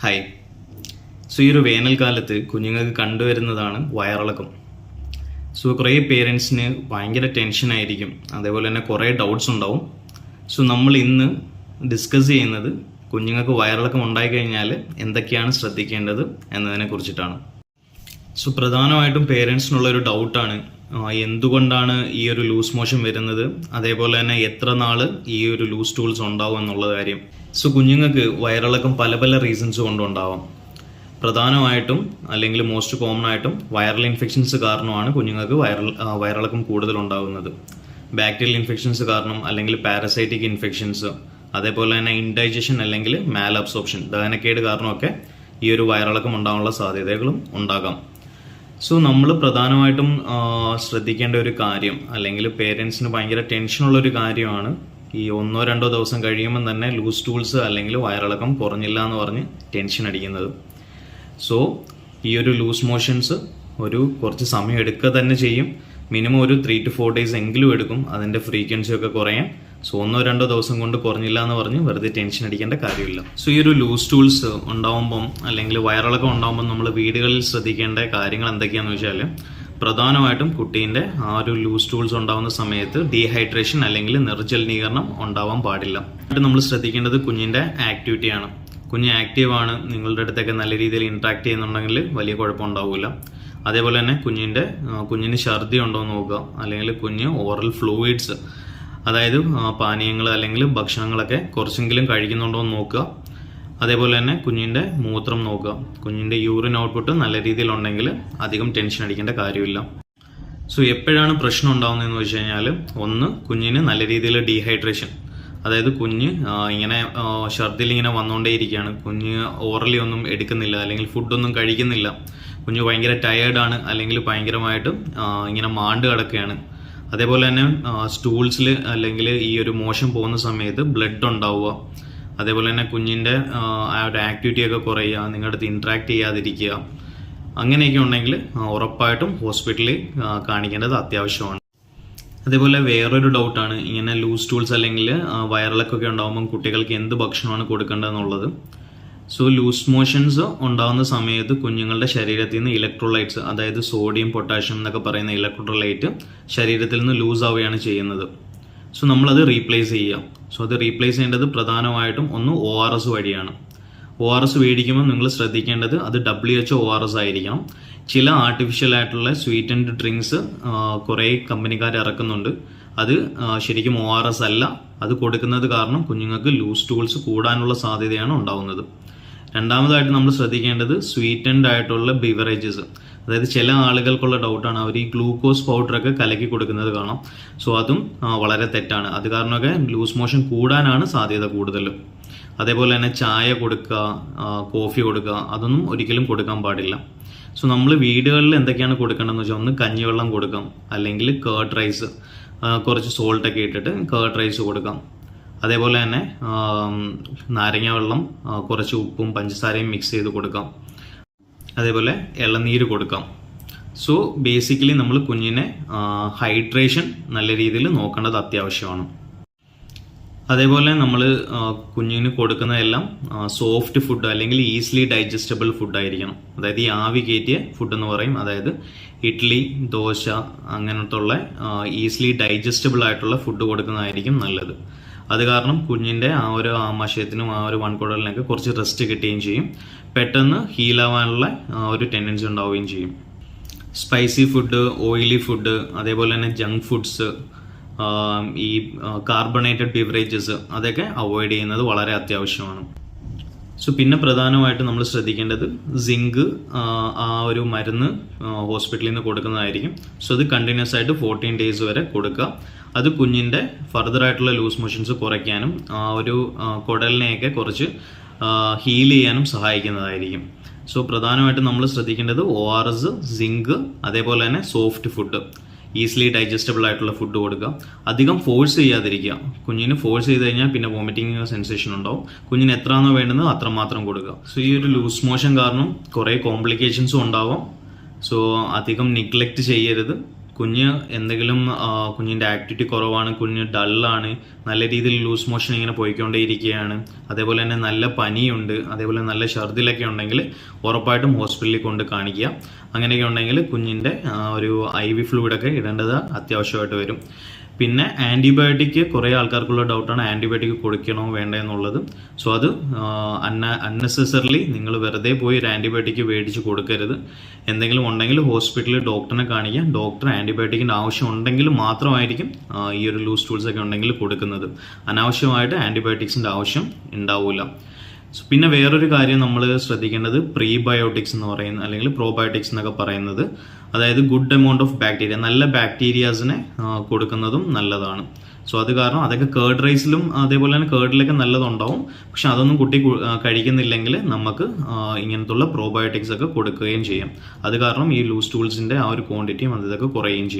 Hi so ഈ ഒരു വേനൽക്കാലത്ത് കുഞ്ഞുങ്ങൾക്ക് കണ്ടുവരുന്നതാണ് വയറിളക്കം. സോ കുറേ പേരൻസിന് ഭയങ്കര ടെൻഷനായിരിക്കും അതേപോലെ തന്നെ കുറേ ഡൗട്ട്സ് ഉണ്ടാവും. സോ നമ്മൾ ഇന്ന് ഡിസ്കസ് ചെയ്യുന്നത് കുഞ്ഞുങ്ങൾക്ക് വയറിളക്കം ഉണ്ടായിക്കഴിഞ്ഞാൽ എന്തൊക്കെയാണ് ശ്രദ്ധിക്കേണ്ടത് എന്നതിനെ കുറിച്ചിട്ടാണ്. സോ പ്രധാനമായിട്ടും പേരൻസിനുള്ള ഒരു ഡൗട്ടാണ് എന്തുകൊണ്ടാണ് ഈ ഒരു ലൂസ് മോഷൻ വരുന്നത്? അതേപോലെ തന്നെ എത്ര നാൾ ഈ ഒരു ലൂസ് ടൂൾസ് ഉണ്ടാവും എന്നുള്ള കാര്യം. സോ കുഞ്ഞുങ്ങൾക്ക് വയറിളക്കം പല പല റീസൺസ് കൊണ്ടുണ്ടാവാം. പ്രധാനമായിട്ടും അല്ലെങ്കിൽ മോസ്റ്റ് കോമൺ ആയിട്ടും വൈറൽ ഇൻഫെക്ഷൻസ് കാരണമാണ് കുഞ്ഞുങ്ങൾക്ക് വൈറൽ വയറിളക്കം കൂടുതൽ ഉണ്ടാകുന്നത് ബാക്ടീരിയൽ ഇൻഫെക്ഷൻസ് കാരണം അല്ലെങ്കിൽ പാരസൈറ്റിക് ഇൻഫെക്ഷൻസ് അതേപോലെ തന്നെ ഇൻഡൈജഷൻ അല്ലെങ്കിൽ മാൽ അബ്സോർപ്ഷൻ ദഹനക്കേട് കാരണമൊക്കെ ഈ ഒരു വയറിളക്കം ഉണ്ടാകാനുള്ള സാധ്യതകളും ഉണ്ടാകാം. സോ നമ്മൾ പ്രധാനമായിട്ടും ശ്രദ്ധിക്കേണ്ട ഒരു കാര്യം അല്ലെങ്കിൽ പേരൻസിന് ഭയങ്കര ടെൻഷനുള്ള ഒരു കാര്യമാണ് ഈ ഒന്നോ രണ്ടോ ദിവസം കഴിയുമ്പോൾ തന്നെ ലൂസ് ടൂൾസ് അല്ലെങ്കിൽ വയറിളക്കം കുറഞ്ഞില്ല എന്ന് പറഞ്ഞ് ടെൻഷൻ അടിക്കുന്നത്. സോ ഈ ഒരു ലൂസ് മോഷൻസ് ഒരു കുറച്ച് സമയം എടുക്കുക തന്നെ ചെയ്യും. മിനിമം ഒരു ത്രീ ടു ഫോർ ഡേയ്സ് എങ്കിലും എടുക്കും. അതിന്റെ ഫ്രീക്വൻസി ഒക്കെ കുറയാൻ. സോ ഒന്നോ രണ്ടോ ദിവസം കൊണ്ട് കുറഞ്ഞില്ല എന്ന് പറഞ്ഞ് വെറുതെ ടെൻഷൻ അടിക്കേണ്ട കാര്യമില്ല. സോ ഈ ഒരു ലൂസ് ടൂൾസ് ഉണ്ടാവുമ്പം അല്ലെങ്കിൽ വയറിളക്കം ഉണ്ടാവുമ്പം നമ്മൾ വീടുകളിൽ ശ്രദ്ധിക്കേണ്ട കാര്യങ്ങൾ എന്തൊക്കെയാണെന്ന് വെച്ചാൽ പ്രധാനമായിട്ടും കുട്ടീന്റെ ആ ഒരു ലൂസ് ടൂൾസ് ഉണ്ടാകുന്ന സമയത്ത് ഡീഹൈഡ്രേഷൻ അല്ലെങ്കിൽ നിർജലീകരണം ഉണ്ടാവാൻ പാടില്ല. എന്നിട്ട് നമ്മൾ ശ്രദ്ധിക്കേണ്ടത് കുഞ്ഞിന്റെ ആക്ടിവിറ്റിയാണ് കുഞ്ഞ് ആക്റ്റീവ് ആണ് നിങ്ങളുടെ അടുത്തൊക്കെ നല്ല രീതിയിൽ ഇൻട്രാക്ട് ചെയ്യുന്നുണ്ടെങ്കിൽ വലിയ കുഴപ്പമുണ്ടാവില്ല അതേപോലെ തന്നെ കുഞ്ഞിന്റെ കുഞ്ഞിന് ഛർദി ഉണ്ടോ എന്ന് നോക്കുക. അല്ലെങ്കിൽ കുഞ്ഞ് ഓറൽ ഫ്ലൂയിഡ്സ് അതായത് പാനീയങ്ങൾ അല്ലെങ്കിൽ ഭക്ഷണങ്ങളൊക്കെ കുറച്ചെങ്കിലും കഴിക്കുന്നുണ്ടോ എന്ന് നോക്കുക. അതേപോലെ തന്നെ കുഞ്ഞിന്റെ മൂത്രം നോക്കുക. കുഞ്ഞിന്റെ യൂറിൻ ഔട്ട്പുട്ട് നല്ല രീതിയിലുണ്ടെങ്കിൽ അധികം ടെൻഷൻ അടിക്കേണ്ട കാര്യമില്ല. സോ എപ്പോഴാണ് പ്രശ്നം ഉണ്ടാകുന്നതെന്ന് വെച്ച് കഴിഞ്ഞാൽ ഒന്ന് കുഞ്ഞിന് നല്ല രീതിയിൽ ഡീഹൈഡ്രേഷൻ അതായത് കുഞ്ഞ് ഇങ്ങനെ ഛർദിൽ ഇങ്ങനെ വന്നുകൊണ്ടേയിരിക്കുകയാണ്. കുഞ്ഞ് ഓറലി ഒന്നും എടുക്കുന്നില്ല അല്ലെങ്കിൽ ഫുഡൊന്നും കഴിക്കുന്നില്ല. കുഞ്ഞ് ഭയങ്കര ടയേർഡാണ് അല്ലെങ്കിൽ ഭയങ്കരമായിട്ട് ഇങ്ങനെ മാണ്ട് കിടക്കുകയാണ്. അതേപോലെ തന്നെ സ്റ്റൂൾസിൽ അല്ലെങ്കിൽ ഈ ഒരു മോശം പോകുന്ന സമയത്ത് ബ്ലഡ് ഉണ്ടാവുക. അതേപോലെ തന്നെ കുഞ്ഞിന്റെ ആ, ഒരു ആക്ടിവിറ്റി ഒക്കെ കുറയുക നിങ്ങളുടെ അടുത്ത് ഇൻട്രാക്ട് ചെയ്യാതിരിക്കുക അങ്ങനെയൊക്കെ ഉണ്ടെങ്കിൽ ഉറപ്പായിട്ടും ഹോസ്പിറ്റലിൽ കാണിക്കേണ്ടത് അത്യാവശ്യമാണ്. അതേപോലെ വേറൊരു ഡൗട്ടാണ് ഇങ്ങനെ ലൂസ് ടൂൾസ് അല്ലെങ്കിൽ വയറിളക്കൊക്കെ ഉണ്ടാകുമ്പം കുട്ടികൾക്ക് എന്ത് ഭക്ഷണമാണ് കൊടുക്കേണ്ടതെന്നുള്ളത്. സോ ലൂസ് മോഷൻസ് ഉണ്ടാകുന്ന സമയത്ത് കുഞ്ഞുങ്ങളുടെ ശരീരത്തിൽ നിന്ന് ഇലക്ട്രോലൈറ്റ്സ് അതായത് സോഡിയം പൊട്ടാഷ്യം എന്നൊക്കെ പറയുന്ന ഇലക്ട്രോലൈറ്റ് ശരീരത്തിൽ നിന്ന് ലൂസ് ആവുകയാണ് ചെയ്യുന്നത്. സോ നമ്മളത് റീപ്ലേസ് ചെയ്യാം. സോ അത് റീപ്ലേസ് ചെയ്യേണ്ടത് പ്രധാനമായിട്ടും ഒന്ന് ഒ ആർ എസ് വഴിയാണ്. ഒ ആർ എസ് മേടിക്കുമ്പോൾ നിങ്ങൾ ശ്രദ്ധിക്കേണ്ടത് അത് W H O R S ആയിരിക്കണം ചില ആർട്ടിഫിഷ്യൽ ആയിട്ടുള്ള സ്വീറ്റ് ആൻഡ് ഡ്രിങ്ക്സ് കുറേ കമ്പനിക്കാർ ഇറക്കുന്നുണ്ട്. അത് ശരിക്കും ഒ ആർ എസ് അല്ല. അത് കൊടുക്കുന്നത് കാരണം കുഞ്ഞുങ്ങൾക്ക് ലൂസ് ടൂൾസ് കൂടാനുള്ള സാധ്യതയാണ് ഉണ്ടാവുന്നത്. രണ്ടാമതായിട്ട് നമ്മൾ ശ്രദ്ധിക്കേണ്ടത് സ്വീറ്റൻഡ് ആയിട്ടുള്ള ബിവറേജസ് അതായത് ചില ആളുകൾക്കുള്ള ഡൗട്ടാണ് അവർ ഈ ഗ്ലൂക്കോസ് പൗഡറൊക്കെ കലക്കി കൊടുക്കുന്നത് കാണാം. സോ അതും വളരെ തെറ്റാണ്. അത് കാരണമൊക്കെ ലൂസ് മോഷൻ കൂടാനാണ് സാധ്യത കൂടുതൽ. അതേപോലെ തന്നെ ചായ കൊടുക്കുക കോഫി കൊടുക്കുക അതൊന്നും ഒരിക്കലും കൊടുക്കാൻ പാടില്ല. സോ നമ്മൾ വീടുകളിൽ എന്തൊക്കെയാണ് കൊടുക്കേണ്ടതെന്ന് വെച്ചാൽ ഒന്ന് കഞ്ഞിവെള്ളം കൊടുക്കാം. അല്ലെങ്കിൽ കേർഡ് റൈസ് കുറച്ച് സോൾട്ടൊക്കെ ഇട്ടിട്ട് കേർഡ് റൈസ് കൊടുക്കാം. അതേപോലെ തന്നെ നാരങ്ങ വെള്ളം കുറച്ച് ഉപ്പും പഞ്ചസാരയും മിക്സ് ചെയ്ത് കൊടുക്കാം. അതേപോലെ ഇളനീര് കൊടുക്കാം. സോ ബേസിക്കലി നമ്മൾ കുഞ്ഞിനെ ഹൈഡ്രേഷൻ നല്ല രീതിയിൽ നോക്കേണ്ടത് അത്യാവശ്യമാണ്. അതേപോലെ നമ്മൾ കുഞ്ഞിന് കൊടുക്കുന്നതെല്ലാം സോഫ്റ്റ് ഫുഡ് അല്ലെങ്കിൽ ഈസിലി ഡൈജസ്റ്റബിൾ ഫുഡ് ആയിരിക്കണം. അതായത് ഈ ആവി കയറ്റിയ ഫുഡ് എന്ന് പറയും. അതായത് ഇഡ്ഡലി ദോശ അങ്ങനത്തുള്ള ഈസിലി ഡൈജസ്റ്റബിൾ ആയിട്ടുള്ള ഫുഡ് കൊടുക്കുന്നതായിരിക്കും നല്ലത്. അത് കാരണം കുഞ്ഞിന്റെ ആ ഒരു ആമാശയത്തിനും ആ ഒരു വൺകുടലിനൊക്കെ കുറച്ച് റെസ്റ്റ് കിട്ടുകയും ചെയ്യും. പെട്ടെന്ന് ഹീലാവാനുള്ള ഒരു ടെൻഡൻസി ഉണ്ടാവുകയും ചെയ്യും. സ്പൈസി ഫുഡ് ഓയിലി ഫുഡ് അതേപോലെ തന്നെ ജങ്ക് ഫുഡ്സ് ഈ കാർബണേറ്റഡ് ബിവറേജസ് അതൊക്കെ അവോയ്ഡ് ചെയ്യുന്നത് വളരെ അത്യാവശ്യമാണ്. സോ പിന്നെ പ്രധാനമായിട്ട് നമ്മൾ ശ്രദ്ധിക്കേണ്ടത് സിങ്ക് ആ ഒരു മരുന്ന് ഹോസ്പിറ്റലിൽ നിന്ന് കൊടുക്കുന്നതായിരിക്കും. സോ അത് കണ്ടിന്യൂസ് ആയിട്ട് ഫോർട്ടീൻ ഡേയ്സ് വരെ കൊടുക്കുക. അത് കുഞ്ഞിന്റെ ഫർദർ ആയിട്ടുള്ള ലൂസ് മോഷൻസ് കുറയ്ക്കാനും ആ ഒരു കുടലിനെയൊക്കെ കുറച്ച് ഹീൽ ചെയ്യാനും സഹായിക്കുന്നതായിരിക്കും. സോ പ്രധാനമായിട്ടും നമ്മൾ ശ്രദ്ധിക്കേണ്ടത് ഒ ആർ എസ് സിങ്ക് അതേപോലെ തന്നെ സോഫ്റ്റ് ഫുഡ് ഈസിലി ഡൈജസ്റ്റബിൾ ആയിട്ടുള്ള ഫുഡ് കൊടുക്കുക. അധികം ഫോഴ്സ് ചെയ്യാതിരിക്കുക. കുഞ്ഞിന് ഫോഴ്സ് ചെയ്ത് കഴിഞ്ഞാൽ പിന്നെ വോമിറ്റിംഗ് സെൻസേഷൻ ഉണ്ടാവും. കുഞ്ഞിന് എത്രയാണോ വേണ്ടത് അത്രമാത്രം കൊടുക്കുക. സോ ഈ ഒരു ലൂസ് മോഷൻ കാരണം കുറേ കോംപ്ലിക്കേഷൻസും ഉണ്ടാവും. സോ അധികം നിഗ്ലക്റ്റ് ചെയ്യരുത്. കുഞ്ഞ് എന്തെങ്കിലും കുഞ്ഞിന്റെ ആക്ടിവിറ്റി കുറവാണ് കുഞ്ഞ് ഡള്ളാണ് നല്ല രീതിയിൽ ലൂസ് മോഷൻ ഇങ്ങനെ പോയിക്കൊണ്ടേയിരിക്കുകയാണ്. അതേപോലെ തന്നെ നല്ല പനിയുണ്ട് അതേപോലെ നല്ല ഛർദിലൊക്കെ ഉണ്ടെങ്കിൽ ഉറപ്പായിട്ടും ഹോസ്പിറ്റലിൽ കൊണ്ട് കാണിക്കുക. അങ്ങനെയൊക്കെ ഉണ്ടെങ്കിൽ കുഞ്ഞിന്റെ ഒരു ഐ വി ഫ്ലൂയിഡൊക്കെ ഇടേണ്ടത് അത്യാവശ്യമായിട്ട് വരും. പിന്നെ ആന്റിബയോട്ടിക് കുറേ ആൾക്കാർക്കുള്ള ഡൗട്ടാണ് ആന്റിബയോട്ടിക് കൊടുക്കണോ വേണ്ടേ എന്നുള്ളത് സോ അത് അന്ന അൺനെസസറിലി നിങ്ങൾ വെറുതെ പോയി ഒരു ആന്റിബയോട്ടിക് മേടിച്ച് കൊടുക്കരുത്. എന്തെങ്കിലും ഉണ്ടെങ്കിൽ ഹോസ്പിറ്റലിൽ ഡോക്ടറിനെ കാണിക്കുക ഡോക്ടർ ആന്റിബയോട്ടിക്കിന്റെ ആവശ്യം ഉണ്ടെങ്കിൽ മാത്രമായിരിക്കും ഈ ഒരു ലൂസ് ടൂൾസ് ഒക്കെ ഉണ്ടെങ്കിൽ കൊടുക്കുന്നത്. അനാവശ്യമായിട്ട് ആന്റിബയോട്ടിക്സിന്റെ ആവശ്യം ഉണ്ടാവില്ല പിന്നെ വേറൊരു കാര്യം നമ്മൾ ശ്രദ്ധിക്കേണ്ടത് പ്രീബയോട്ടിക്സ് എന്ന് പറയുന്ന അല്ലെങ്കിൽ പ്രോബയോട്ടിക്സ് എന്നൊക്കെ പറയുന്നത്. അതായത് ഗുഡ് എമൗണ്ട് ഓഫ് ബാക്ടീരിയ നല്ല ബാക്ടീരിയാസിനെ കൊടുക്കുന്നതും നല്ലതാണ്. സോ അത് കാരണം അതൊക്കെ കേർഡ് റൈസിലും അതേപോലെ തന്നെ കേർഡിലൊക്കെ നല്ലതുണ്ടാവും. പക്ഷെ അതൊന്നും കുട്ടി കഴിക്കുന്നില്ലെങ്കിൽ നമുക്ക് ഇങ്ങനത്തുള്ള പ്രോബയോട്ടിക്സ് ഒക്കെ കൊടുക്കുകയും ചെയ്യാം. അത് കാരണം ഈ ലൂസ് ടൂൾസിന്റെ ആ ഒരു ക്വാണ്ടിറ്റിയും അതൊക്കെ കുറയുകയും ചെയ്യും.